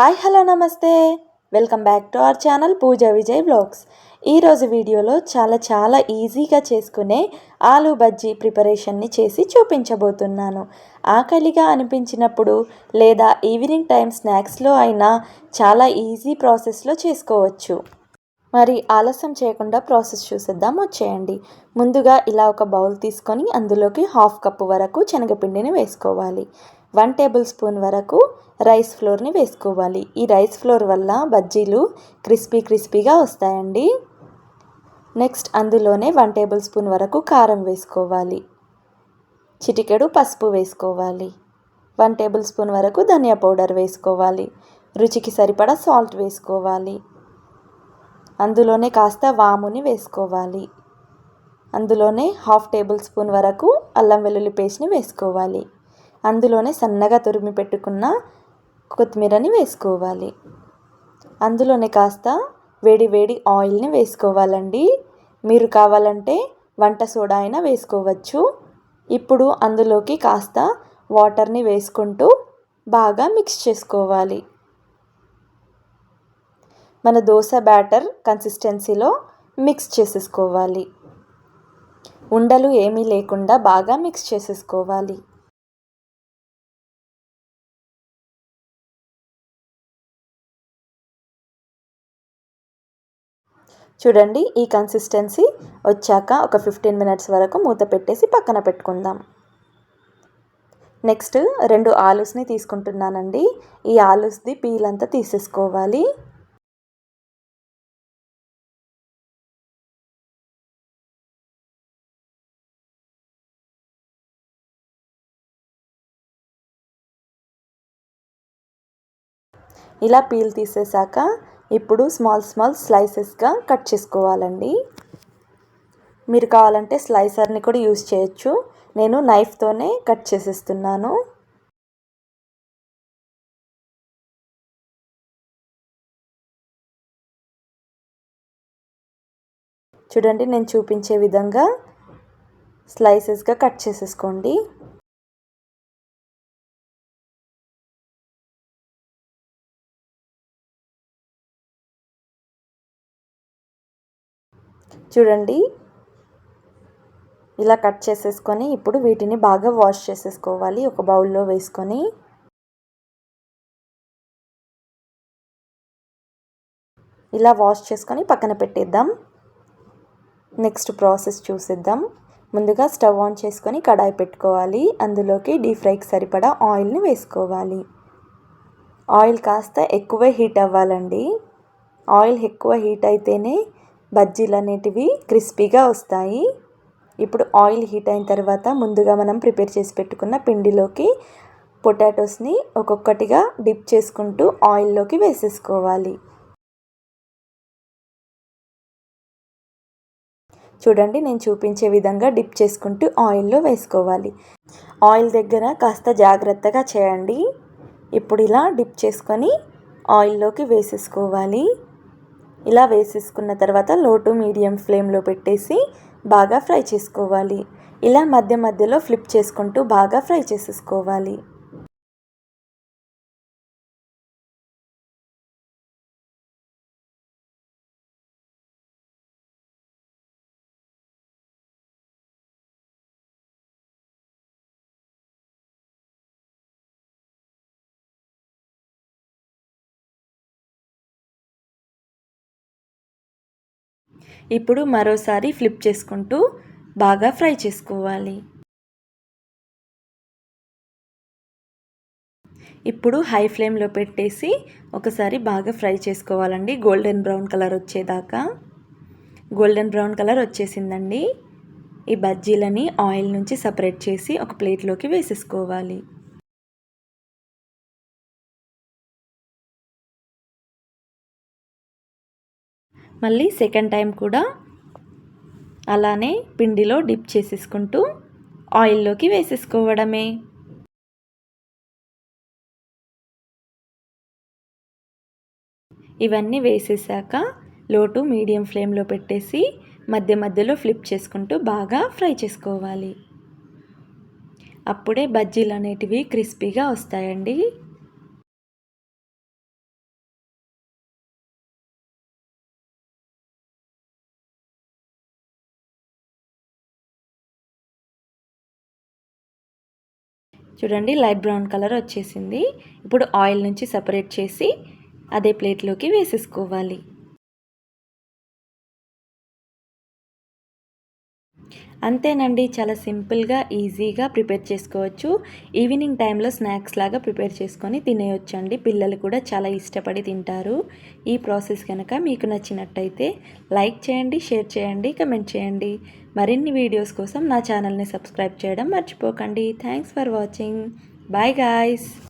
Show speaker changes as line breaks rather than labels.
Hi hello నమస్తే. Welcome back to our channel Pooja Vijay blogs ఈరోజు వీడియోలో చాలా చాలా ఈజీగా చేసుకునే ఆలూ బజ్జీ ప్రిపరేషన్ని చేసి చూపించబోతున్నాను. ఆకలిగా అనిపించినప్పుడు లేదా ఈవినింగ్ టైం స్నాక్స్లో అయినా చాలా ఈజీ ప్రాసెస్లో చేసుకోవచ్చు. మరి ఆలస్యం చేయకుండా ప్రాసెస్ చూసేద్దాం వచ్చేయండి. ముందుగా ఇలా ఒక బౌల్ తీసుకొని అందులోకి హాఫ్ కప్పు వరకు శనగపిండిని వేసుకోవాలి. వన్ టేబుల్ స్పూన్ వరకు రైస్ ఫ్లోర్ని వేసుకోవాలి. ఈ రైస్ ఫ్లోర్ వల్ల బజ్జీలు క్రిస్పీ క్రిస్పీగా వస్తాయండి. నెక్స్ట్ అందులోనే వన్ టేబుల్ స్పూన్ వరకు కారం వేసుకోవాలి. చిటికెడు పసుపు వేసుకోవాలి. వన్ టేబుల్ స్పూన్ వరకు ధనియా పౌడర్ వేసుకోవాలి. రుచికి సరిపడా సాల్ట్ వేసుకోవాలి. అందులోనే కాస్త వాముని వేసుకోవాలి. అందులోనే హాఫ్ టేబుల్ స్పూన్ వరకు అల్లం వెల్లుల్లి పేస్ట్ని వేసుకోవాలి. అందులోనే సన్నగా తురిమి పెట్టుకున్న కొత్తిమీరని వేసుకోవాలి. అందులోనే కాస్త వేడి వేడి ఆయిల్ని వేసుకోవాలండి. మీరు కావాలంటే వంట సోడా అయినా వేసుకోవచ్చు. ఇప్పుడు అందులోకి కాస్త వాటర్ని వేసుకుంటూ బాగా మిక్స్ చేసుకోవాలి. మన దోశ బ్యాటర్ కన్సిస్టెన్సీలో మిక్స్ చేసేసుకోవాలి. ఉండలు ఏమీ లేకుండా బాగా మిక్స్ చేసేసుకోవాలి. చూడండి ఈ కన్సిస్టెన్సీ వచ్చాక ఒక ఫిఫ్టీన్ మినిట్స్ వరకు మూత పెట్టేసి పక్కన పెట్టుకుందాం. నెక్స్ట్ రెండు ఆలూస్ని తీసుకుంటున్నానండి. ఈ ఆలూస్ది పీల్ అంతా తీసేసుకోవాలి. ఇలా పీల్ తీసేసాక ఇప్పుడు స్మాల్ స్మాల్ స్లైసెస్గా కట్ చేసుకోవాలండి. మీరు కావాలంటే స్లైసర్ని కూడా యూస్ చేయొచ్చు. నేను నైఫ్తోనే కట్ చేసేస్తున్నాను. చూడండి నేను చూపించే విధంగా స్లైసెస్గా కట్ చేసేసుకోండి. చూడండి. ఇలా కట్ చేసేసుకొని ఇప్పుడు వీటిని బాగా వాష్ చేసేసుకోవాలి. ఒక బౌల్లో వేసుకొని. ఇలా వాష్ చేసుకొని పక్కన పెట్టేద్దాం. నెక్స్ట్ ప్రాసెస్ చూసేద్దాం. ముందుగా స్టవ్ ఆన్ చేసుకొని కడాయి పెట్టుకోవాలి. అందులోకి డీప్ ఫ్రైకి సరిపడా ఆయిల్ని వేసుకోవాలి. ఆయిల్ కాస్త ఎక్కువ హీట్ అవ్వాలండి. ఆయిల్ ఎక్కువ హీట్ అయితేనే బజ్జీలు అనేటివి క్రిస్పీగా వస్తాయి. ఇప్పుడు ఆయిల్ హీట్ అయిన తర్వాత ముందుగా మనం ప్రిపేర్ చేసి పెట్టుకున్న పిండిలోకి పొటాటోస్ని ఒక్కొక్కటిగా డిప్ చేసుకుంటూ ఆయిల్లోకి వేసేసుకోవాలి. చూడండి నేను చూపించే విధంగా డిప్ చేసుకుంటూ ఆయిల్లో వేసుకోవాలి. ఆయిల్ దగ్గర కాస్త జాగ్రత్తగా చేయండి. ఇప్పుడు ఇలా డిప్ చేసుకొని ఆయిల్లోకి వేసేసుకోవాలి. ఇలా వేసేసుకున్న తర్వాత లో టు మీడియం ఫ్లేమ్లో పెట్టేసి బాగా ఫ్రై చేసుకోవాలి. ఇలా మధ్య మధ్యలో ఫ్లిప్ చేసుకుంటూ బాగా ఫ్రై చేసేసుకోవాలి. ఇప్పుడు మరోసారి ఫ్లిప్ చేసుకుంటూ బాగా ఫ్రై చేసుకోవాలి. ఇప్పుడు హై ఫ్లేమ్లో పెట్టేసి ఒకసారి బాగా ఫ్రై చేసుకోవాలండి. గోల్డెన్ బ్రౌన్ కలర్ వచ్చేదాకా. గోల్డెన్ బ్రౌన్ కలర్ వచ్చేసిందండి. ఈ బజ్జీలని ఆయిల్ నుంచి సపరేట్ చేసి ఒక ప్లేట్లోకి వేసేసుకోవాలి. మళ్ళీ సెకండ్ టైం కూడా అలానే పిండిలో డిప్ చేసేసుకుంటూ ఆయిల్లోకి వేసేసుకోవడమే. ఇవన్నీ వేసేసాక లోటు మీడియం ఫ్లేమ్లో పెట్టేసి మధ్య మధ్యలో ఫ్లిప్ చేసుకుంటూ బాగా ఫ్రై చేసుకోవాలి. అప్పుడే బజ్జీలు అనేటివి క్రిస్పీగా వస్తాయండి. చూడండి లైట్ బ్రౌన్ కలర్ వచ్చేసింది. ఇప్పుడు ఆయిల్ నుంచి సపరేట్ చేసి అదే ప్లేట్లోకి వేసేసుకోవాలి. అంతేనండి చాలా సింపుల్గా ఈజీగా ప్రిపేర్ చేసుకోవచ్చు. ఈవినింగ్ టైంలో స్నాక్స్ లాగా ప్రిపేర్ చేసుకొని తినేయొచ్చు అండి పిల్లలు కూడా చాలా ఇష్టపడి తింటారు. ఈ ప్రాసెస్ కనుక మీకు నచ్చినట్టయితే లైక్ చేయండి షేర్ చేయండి కమెంట్ చేయండి. మరిన్ని వీడియోస్ కోసం నా ఛానల్ని సబ్స్క్రైబ్ చేయడం మర్చిపోకండి. Thanks for watching. Bye guys.